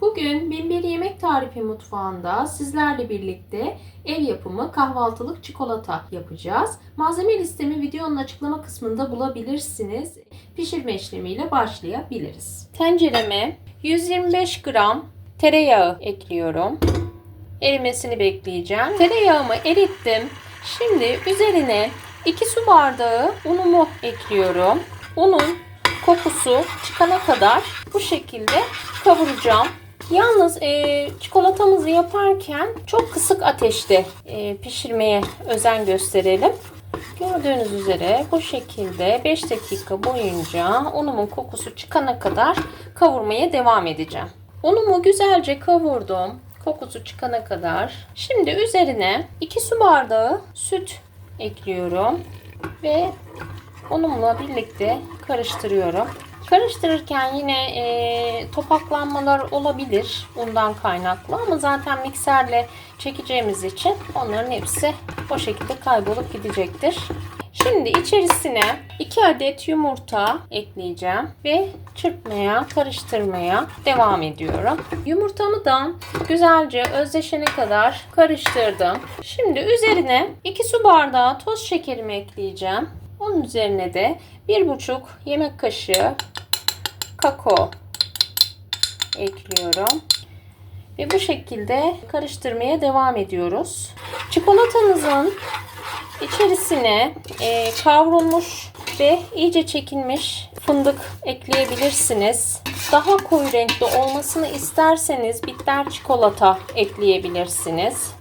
Bugün Binbir Yemek Tarifi mutfağında sizlerle birlikte ev yapımı kahvaltılık çikolata yapacağız. Malzeme listemi videonun açıklama kısmında bulabilirsiniz. Pişirme işlemiyle başlayabiliriz. Tencereme 125 gram tereyağı ekliyorum. Erimesini bekleyeceğim. Tereyağımı erittim. Şimdi üzerine 2 su bardağı unumu ekliyorum. Unun kokusu çıkana kadar bu şekilde kavuracağım. Yalnız e, çikolatamızı yaparken çok kısık ateşte e, pişirmeye özen gösterelim. Gördüğünüz üzere bu şekilde 5 dakika boyunca unumun kokusu çıkana kadar kavurmaya devam edeceğim. Unumu güzelce kavurdum. Kokusu çıkana kadar. Şimdi üzerine 2 su bardağı süt ekliyorum ve unumla birlikte karıştırıyorum. Karıştırırken yine e, topaklanmalar olabilir undan kaynaklı ama zaten mikserle çekeceğimiz için onların hepsi o şekilde kaybolup gidecektir. Şimdi içerisine 2 adet yumurta ekleyeceğim ve çırpmaya, karıştırmaya devam ediyorum. Yumurtamı da güzelce özleşene kadar karıştırdım. Şimdi üzerine 2 su bardağı toz şekerimi ekleyeceğim. Onun üzerine de 1,5 yemek kaşığı kakao ekliyorum. Ve bu şekilde karıştırmaya devam ediyoruz. Çikolatanızın içerisine e, kavrulmuş ve iyice çekilmiş fındık ekleyebilirsiniz. Daha koyu renkli olmasını isterseniz bitter çikolata ekleyebilirsiniz.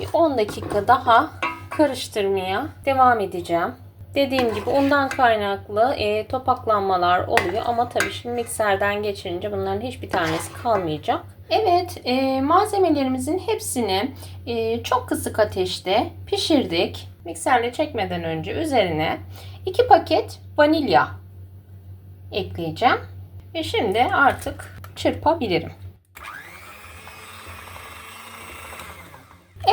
Bir 10 dakika daha karıştırmaya devam edeceğim. Dediğim gibi undan kaynaklı e, topaklanmalar oluyor ama tabii şimdi mikserden geçirince bunların hiçbir tanesi kalmayacak. Evet e, malzemelerimizin hepsini e, çok kısık ateşte pişirdik. Mikserle çekmeden önce üzerine 2 paket vanilya ekleyeceğim. Ve şimdi artık çırpabilirim.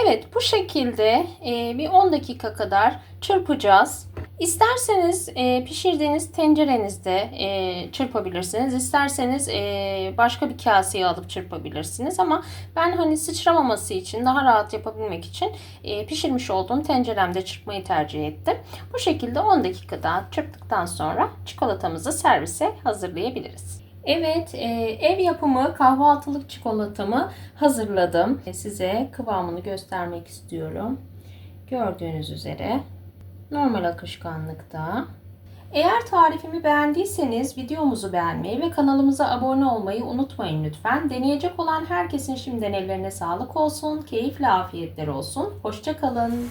Evet bu şekilde e, bir 10 dakika kadar çırpacağız. İsterseniz e, pişirdiğiniz tencerenizde e, çırpabilirsiniz. İsterseniz e, başka bir kaseye alıp çırpabilirsiniz. Ama ben hani sıçramaması için daha rahat yapabilmek için e, pişirmiş olduğum tenceremde çırpmayı tercih ettim. Bu şekilde 10 dakika daha çırptıktan sonra çikolatamızı servise hazırlayabiliriz. Evet, e, ev yapımı kahvaltılık çikolatamı hazırladım. E, Size kıvamını göstermek istiyorum. Gördüğünüz üzere normal akışkanlıkta. Eğer tarifimi beğendiyseniz videomuzu beğenmeyi ve kanalımıza abone olmayı unutmayın lütfen. Deneyecek olan herkesin şimdiden ellerine sağlık olsun, keyifli afiyetler olsun. Hoşçakalın.